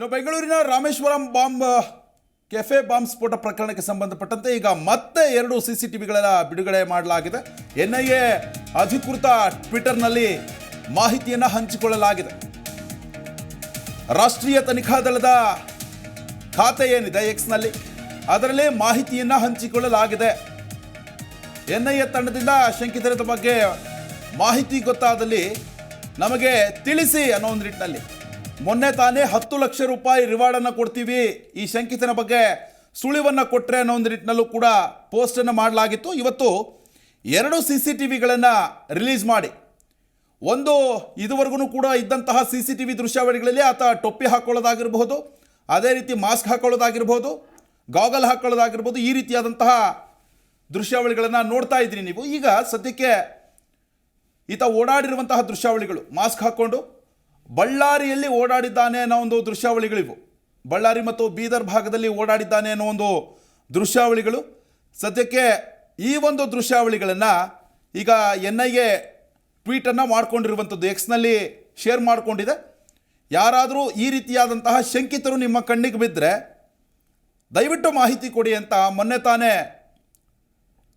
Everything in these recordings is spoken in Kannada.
ಇನ್ನು ಬೆಂಗಳೂರಿನ ರಾಮೇಶ್ವರಂ ಬಾಂಬ್ ಕೆಫೆ ಬಾಂಬ್ ಸ್ಫೋಟ ಪ್ರಕರಣಕ್ಕೆ ಸಂಬಂಧಪಟ್ಟಂತೆ ಈಗ ಮತ್ತೆ ಎರಡು ಸಿ ಸಿ ಟಿವಿಗಳೆಲ್ಲ ಬಿಡುಗಡೆ ಮಾಡಲಾಗಿದೆ. ಎನ್ ಐ ಎ ಅಧಿಕೃತ ಟ್ವಿಟರ್ನಲ್ಲಿ ಮಾಹಿತಿಯನ್ನು ಹಂಚಿಕೊಳ್ಳಲಾಗಿದೆ. ರಾಷ್ಟ್ರೀಯ ತನಿಖಾ ದಳದ ಖಾತೆ ಏನಿದೆ ಎಕ್ಸ್ನಲ್ಲಿ ಅದರಲ್ಲಿ ಮಾಹಿತಿಯನ್ನು ಹಂಚಿಕೊಳ್ಳಲಾಗಿದೆ. ಎನ್ ಐ ಎ ತಂಡದಿಂದ ಶಂಕಿತರದ ಬಗ್ಗೆ ಮಾಹಿತಿ ಗೊತ್ತಾದಲ್ಲಿ ನಮಗೆ ತಿಳಿಸಿ ಅನ್ನೋ ಒಂದು ನಿಟ್ಟಿನಲ್ಲಿ. ಮೊನ್ನೆ ತಾನೇ ಹತ್ತು ಲಕ್ಷ ರೂಪಾಯಿ ರಿವಾರ್ಡನ್ನು ಕೊಡ್ತೀವಿ. ಈ ಶಂಕಿತನ ಬಗ್ಗೆ ಸುಳಿವನ್ನು ಕೊಟ್ಟರೆ ಅನ್ನೋ ಒಂದು ನಿಟ್ಟಿನಲ್ಲೂ ಕೂಡ ಪೋಸ್ಟನ್ನು ಮಾಡಲಾಗಿತ್ತು. ಇವತ್ತು ಎರಡು ಸಿ ಸಿ ಟಿ ವಿಗಳನ್ನು ರಿಲೀಸ್ ಮಾಡಿ. ಒಂದು ಇದುವರೆಗೂ ಕೂಡ ಇದ್ದಂತಹ ಸಿ ಸಿ ಟಿ ವಿ ದೃಶ್ಯಾವಳಿಗಳಲ್ಲಿ ಆತ ಟೊಪ್ಪಿ ಹಾಕ್ಕೊಳ್ಳೋದಾಗಿರ್ಬೋದು ಅದೇ ರೀತಿ ಮಾಸ್ಕ್ ಹಾಕ್ಕೊಳ್ಳೋದಾಗಿರ್ಬೋದು ಗಾಗಲ್ ಹಾಕ್ಕೊಳ್ಳೋದಾಗಿರ್ಬೋದು ಈ ರೀತಿಯಾದಂತಹ ದೃಶ್ಯಾವಳಿಗಳನ್ನು ನೋಡ್ತಾ ಇದ್ದೀನಿ ನೀವು. ಈಗ ಸದ್ಯಕ್ಕೆ ಈತ ಓಡಾಡಿರುವಂತಹ ದೃಶ್ಯಾವಳಿಗಳು ಮಾಸ್ಕ್ ಹಾಕ್ಕೊಂಡು ಬಳ್ಳಾರಿಯಲ್ಲಿ ಓಡಾಡಿದ್ದಾನೆ ಅನ್ನೋ ಒಂದು ದೃಶ್ಯಾವಳಿಗಳಿವು. ಬಳ್ಳಾರಿ ಮತ್ತು ಬೀದರ್ ಭಾಗದಲ್ಲಿ ಓಡಾಡಿದ್ದಾನೆ ಅನ್ನೋ ಒಂದು ದೃಶ್ಯಾವಳಿಗಳು. ಸದ್ಯಕ್ಕೆ ಈ ಒಂದು ದೃಶ್ಯಾವಳಿಗಳನ್ನು ಈಗ ಎನ್ ಐ ಎ ಟ್ವೀಟನ್ನು ಮಾಡ್ಕೊಂಡಿರುವಂಥದ್ದು, ಎಕ್ಸ್ನಲ್ಲಿ ಶೇರ್ ಮಾಡಿಕೊಂಡಿದೆ. ಯಾರಾದರೂ ಈ ರೀತಿಯಾದಂತಹ ಶಂಕಿತರು ನಿಮ್ಮ ಕಣ್ಣಿಗೆ ಬಿದ್ದರೆ ದಯವಿಟ್ಟು ಮಾಹಿತಿ ಕೊಡಿ ಅಂತ ಮೊನ್ನೆ ತಾನೇ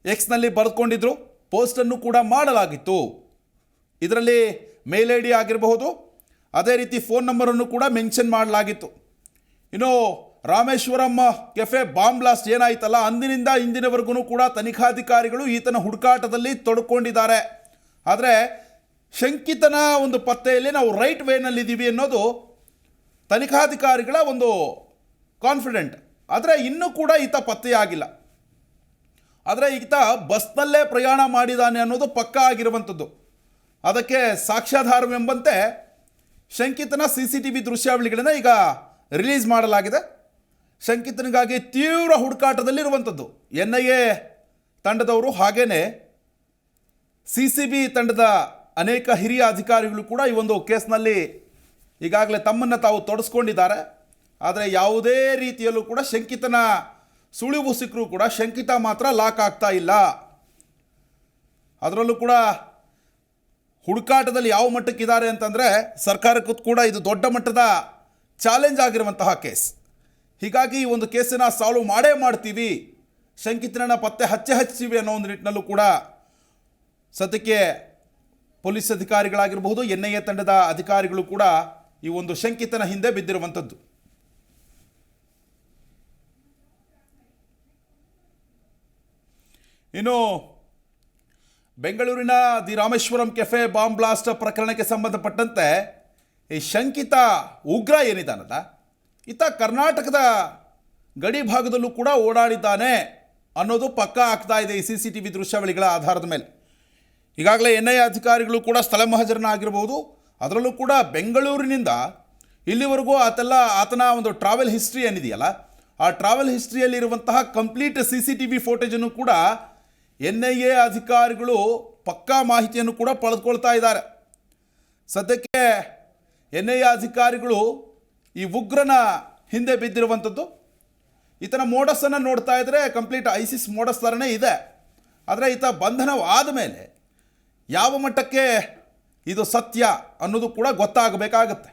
ಎಕ್ಸ್ನಲ್ಲಿ ಬರೆದುಕೊಂಡಿದ್ರು. ಪೋಸ್ಟನ್ನು ಕೂಡ ಮಾಡಲಾಗಿತ್ತು. ಇದರಲ್ಲಿ ಮೇಲ್ ಐ ಡಿ ಆಗಿರಬಹುದು ಅದೇ ರೀತಿ ಫೋನ್ ನಂಬರನ್ನು ಕೂಡ ಮೆನ್ಷನ್ ಮಾಡಲಾಗಿತ್ತು. ಇನ್ನು ರಾಮೇಶ್ವರಮ್ಮ ಕೆಫೆ ಬಾಂಬ್ ಬ್ಲಾಸ್ಟ್ ಏನಾಯ್ತಲ್ಲ? ಅಂದಿನಿಂದ ಇಂದಿನವರೆಗೂ ಕೂಡ ತನಿಖಾಧಿಕಾರಿಗಳು ಈತನ ಹುಡುಕಾಟದಲ್ಲಿ ತೊಡ್ಕೊಂಡಿದ್ದಾರೆ. ಆದರೆ ಶಂಕಿತನ ಒಂದು ಪತ್ತೆಯಲ್ಲಿ ನಾವು ರೈಟ್ ವೇನಲ್ಲಿದ್ದೀವಿ ಅನ್ನೋದು ತನಿಖಾಧಿಕಾರಿಗಳ ಒಂದು ಕಾನ್ಫಿಡೆಂಟ್ ಆದರೆ ಇನ್ನೂ ಕೂಡ ಈತ ಪತ್ತೆಯಾಗಿಲ್ಲ. ಆದರೆ ಈತ ಬಸ್ನಲ್ಲೇ ಪ್ರಯಾಣ ಮಾಡಿದ್ದಾನೆ ಅನ್ನೋದು ಪಕ್ಕಾ ಆಗಿರುವಂಥದ್ದು. ಅದಕ್ಕೆ ಸಾಕ್ಷ್ಯಾಧಾರವೆಂಬಂತೆ ಶಂಕಿತನ ಸಿ ಸಿ ಟಿ ವಿ ದೃಶ್ಯಾವಳಿಗಳನ್ನು ಈಗ ರಿಲೀಸ್ ಮಾಡಲಾಗಿದೆ. ಶಂಕಿತನಿಗಾಗಿ ತೀವ್ರ ಹುಡುಕಾಟದಲ್ಲಿರುವಂಥದ್ದು. ಎನ್ ಐ ಎ ತಂಡದವರು ಹಾಗೇ ಸಿ ಸಿ ಬಿ ತಂಡದ ಅನೇಕ ಹಿರಿಯ ಅಧಿಕಾರಿಗಳು ಕೂಡ ಈ ಒಂದು ಕೇಸ್ನಲ್ಲಿ ಈಗಾಗಲೇ ತಮ್ಮನ್ನು ತಾವು ತೊಡಸ್ಕೊಂಡಿದ್ದಾರೆ. ಆದರೆ ಯಾವುದೇ ರೀತಿಯಲ್ಲೂ ಕೂಡ ಶಂಕಿತನ ಸುಳಿವು ಸಿಕ್ಕರೂ ಕೂಡ ಶಂಕಿತ ಮಾತ್ರ ಲಾಕ್ ಆಗ್ತಾ ಇಲ್ಲ. ಅದರಲ್ಲೂ ಕೂಡ ಹುಡುಕಾಟದಲ್ಲಿ ಯಾವ ಮಟ್ಟಕ್ಕಿದ್ದಾರೆ ಅಂತಂದರೆ ಸರ್ಕಾರಕ್ಕೂ ಕೂಡ ಇದು ದೊಡ್ಡ ಮಟ್ಟದ ಚಾಲೆಂಜ್ ಆಗಿರುವಂತಹ ಕೇಸ್ ಹೀಗಾಗಿ ಈ ಒಂದು ಕೇಸನ್ನು ಸಾಲ್ವ್ ಮಾಡೇ ಮಾಡ್ತೀವಿ. ಶಂಕಿತನನ್ನ ಪತ್ತೆ ಹಚ್ಚೆ ಹಚ್ತೀವಿ ಅನ್ನೋ ಒಂದು ನಿಟ್ಟಿನಲ್ಲೂ ಕೂಡ ಸದ್ಯಕ್ಕೆ ಪೊಲೀಸ್ ಅಧಿಕಾರಿಗಳಾಗಿರಬಹುದು ಎನ್ ಐ ಎ ತಂಡದ ಅಧಿಕಾರಿಗಳು ಕೂಡ ಈ ಒಂದು ಶಂಕಿತನ ಹಿಂದೆ ಬಿದ್ದಿರುವಂಥದ್ದು. ಇನ್ನು ಬೆಂಗಳೂರಿನ the Rameshwaram cafe bomb blast ಪ್ರಕರಣಕ್ಕೆ ಸಂಬಂಧಪಟ್ಟಂತೆ ಈ ಶಂಕಿತ ಉಗ್ರ ಏನಿದ್ದಾನಲ್ಲ ಈತ ಕರ್ನಾಟಕದ ಗಡಿ ಭಾಗದಲ್ಲೂ ಕೂಡ ಓಡಾಡಿದ್ದಾನೆ ಅನ್ನೋದು ಪಕ್ಕಾ ಆಗ್ತಾ ಇದೆ ಈ ಸಿ ಸಿ ಟಿ ವಿ ದೃಶ್ಯಾವಳಿಗಳ ಆಧಾರದ ಮೇಲೆ. ಈಗಾಗಲೇ ಎನ್ ಐ ಅಧಿಕಾರಿಗಳು ಕೂಡ ಸ್ಥಳ ಮಹಾಜರನ ಆಗಿರ್ಬೋದು ಅದರಲ್ಲೂ ಕೂಡ ಬೆಂಗಳೂರಿನಿಂದ ಇಲ್ಲಿವರೆಗೂ ಆತೆಲ್ಲ, ಆತನ ಒಂದು ಟ್ರಾವೆಲ್ ಹಿಸ್ಟ್ರಿ ಏನಿದೆಯಲ್ಲ, ಆ travel ಹಿಸ್ಟ್ರಿಯಲ್ಲಿರುವಂತಹ complete C C T V ಫೋಟೇಜನ್ನು ಕೂಡ ಎನ್ ಐ ಎ ಅಧಿಕಾರಿಗಳು ಪಕ್ಕಾ ಮಾಹಿತಿಯನ್ನು ಕೂಡ ಪಡೆದುಕೊಳ್ತಾ ಇದ್ದಾರೆ. ಸದ್ಯಕ್ಕೆ ಎನ್ ಐ ಎ ಅಧಿಕಾರಿಗಳು ಈ ಉಗ್ರನ ಹಿಂದೆ ಬಿದ್ದಿರುವಂಥದ್ದು. ಈತನ ಮೋಡಸನ್ನು ನೋಡ್ತಾ ಇದ್ದರೆ ಕಂಪ್ಲೀಟ್ ಐಸಿಸ್ ಮೋಡಸ್ ಥರನೇ ಇದೆ. ಆದರೆ ಈತ ಬಂಧನವಾದ ಮೇಲೆ ಯಾವ ಮಟ್ಟಕ್ಕೆ ಇದು ಸತ್ಯ ಅನ್ನೋದು ಕೂಡ ಗೊತ್ತಾಗಬೇಕಾಗತ್ತೆ.